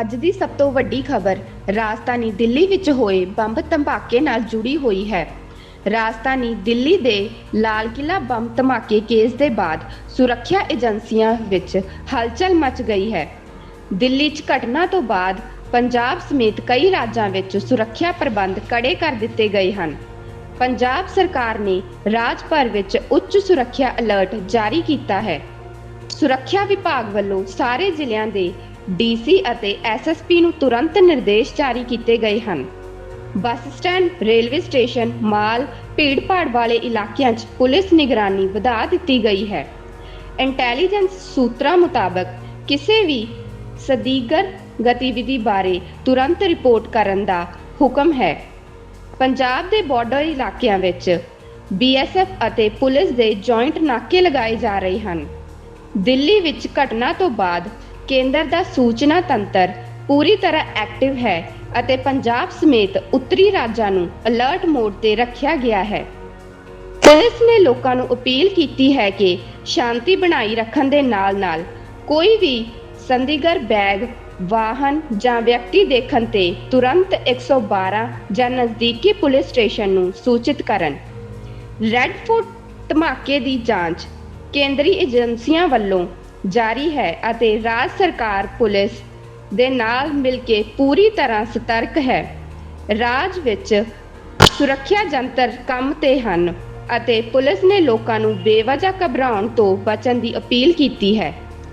ਅੱਜ ਦੀ ਸਭ ਤੋਂ ਵੱਡੀ ਖਬਰ, ਰਾਜਧਾਨੀ ਦਿੱਲੀ ਵਿੱਚ ਹੋਏ ਬੰਬ ਧਮਾਕੇ ਨਾਲ ਜੁੜੀ ਹੋਈ ਹੈ। ਰਾਜਧਾਨੀ ਦਿੱਲੀ ਦੇ ਲਾਲ ਕਿਲਾ ਬੰਬ ਧਮਾਕੇ ਕੇਸ ਦੇ ਬਾਅਦ ਸੁਰੱਖਿਆ ਏਜੰਸੀਆਂ ਵਿੱਚ ਹਲਚਲ ਮਚ ਗਈ ਹੈ। ਦਿੱਲੀ 'ਚ ਘਟਨਾ ਤੋਂ ਬਾਅਦ ਪੰਜਾਬ ਸਮੇਤ ਕਈ ਰਾਜਾਂ ਵਿੱਚ ਸੁਰੱਖਿਆ ਪ੍ਰਬੰਧ ਕੜੇ ਕਰ ਦਿੱਤੇ ਗਏ ਹਨ। ਪੰਜਾਬ ਸਰਕਾਰ ਨੇ ਰਾਜ ਭਰ ਵਿੱਚ ਉੱਚ ਸੁਰੱਖਿਆ ਅਲਰਟ ਜਾਰੀ ਕੀਤਾ ਹੈ। ਸੁਰੱਖਿਆ ਵਿਭਾਗ ਵੱਲੋਂ ਸਾਰੇ ਜ਼ਿਲ੍ਹਿਆਂ ਦੇ ਡੀਸੀ ਅਤੇ ਐਸਐਸਪੀ ਨੂੰ ਤੁਰੰਤ ਨਿਰਦੇਸ਼ ਜਾਰੀ ਕੀਤੇ ਗਏ ਹਨ। Bus stand, railway station, mall, ਭੀੜ-ਭਾੜ ਵਾਲੇ ਇਲਾਕਿਆਂ 'ਚ ਪੁਲਿਸ ਨਿਗਰਾਨੀ ਵਧਾ ਦਿੱਤੀ ਗਈ ਹੈ। ਇੰਟੈਲੀਜੈਂਸ ਸੂਤਰਾਂ ਮੁਤਾਬਕ ਕਿਸੇ ਵੀ ਸਦੀਗਰ ਗਤੀਵਿਧੀ ਬਾਰੇ ਤੁਰੰਤ ਰਿਪੋਰਟ ਕਰਨ ਦਾ ਹੁਕਮ ਹੈ। ਪੰਜਾਬ ਦੇ ਬਾਰਡਰ ਇਲਾਕਿਆਂ ਵਿੱਚ ਬੀਐਸਐਫ ਅਤੇ ਪੁਲਿਸ ਦੇ ਜੁਆਇੰਟ ਨਾਕੇ ਲਗਾਏ ਜਾ ਰਹੇ ਹਨ। ਦਿੱਲੀ ਵਿੱਚ ਘਟਨਾ ਤੋਂ ਬਾਅਦ ਕੇਂਦਰ ਦਾ ਸੂਚਨਾ ਤੰਤਰ ਪੂਰੀ ਤਰ੍ਹਾਂ ਐਕਟਿਵ ਹੈ ਅਤੇ ਪੰਜਾਬ ਸਮੇਤ ਉੱਤਰੀ ਰਾਜਾਂ ਨੂੰ ਅਲਰਟ ਮੋਡ ਤੇ ਰੱਖਿਆ ਗਿਆ ਹੈ। ਪੁਲਿਸ ਨੇ ਲੋਕਾਂ ਨੂੰ ਅਪੀਲ ਕੀਤੀ ਹੈ ਕਿ ਸ਼ਾਂਤੀ ਬਣਾਈ ਰੱਖਣ ਦੇ ਨਾਲ-ਨਾਲ ਕੋਈ ਵੀ ਸੰਦੀਗਰ ਬੈਗ, ਵਾਹਨ ਜਾਂ ਵਿਅਕਤੀ ਦੇਖਣ ਤੇ ਤੁਰੰਤ 112 ਜਾਂ ਨਜ਼ਦੀਕੀ ਪੁਲਿਸ ਸਟੇਸ਼ਨ ਨੂੰ ਸੂਚਿਤ ਕਰਨ। ਰੈੱਡ ਫੋਰਟ ਧਮਾਕੇ ਦੀ ਜਾਂਚ ਕੇਂਦਰੀ ਏਜੰਸੀਆਂ ਵੱਲੋਂ ਜਾਰੀ ਹੈ ਅਤੇ ਰਾਜ ਸਰਕਾਰ, ਪੁਲਿਸ ਦੇ ਨਾਲ ਮਿਲ ਕੇ ਪੂਰੀ ਤਰ੍ਹਾਂ ਸਤਰਕ ਹੈ। ਰਾਜ ਵਿੱਚ ਸੁਰੱਖਿਆ ਜੰਤਰ ਕੰਮ ਤੇ ਹਨ ਅਤੇ ਪੁਲਿਸ ਨੇ ਲੋਕਾਂ ਨੂੰ ਬੇਵਜ੍ਹਾ ਘਬਰਾਉਣ ਤੋਂ ਬਚਣ ਦੀ ਅਪੀਲ ਕੀਤੀ ਹੈ।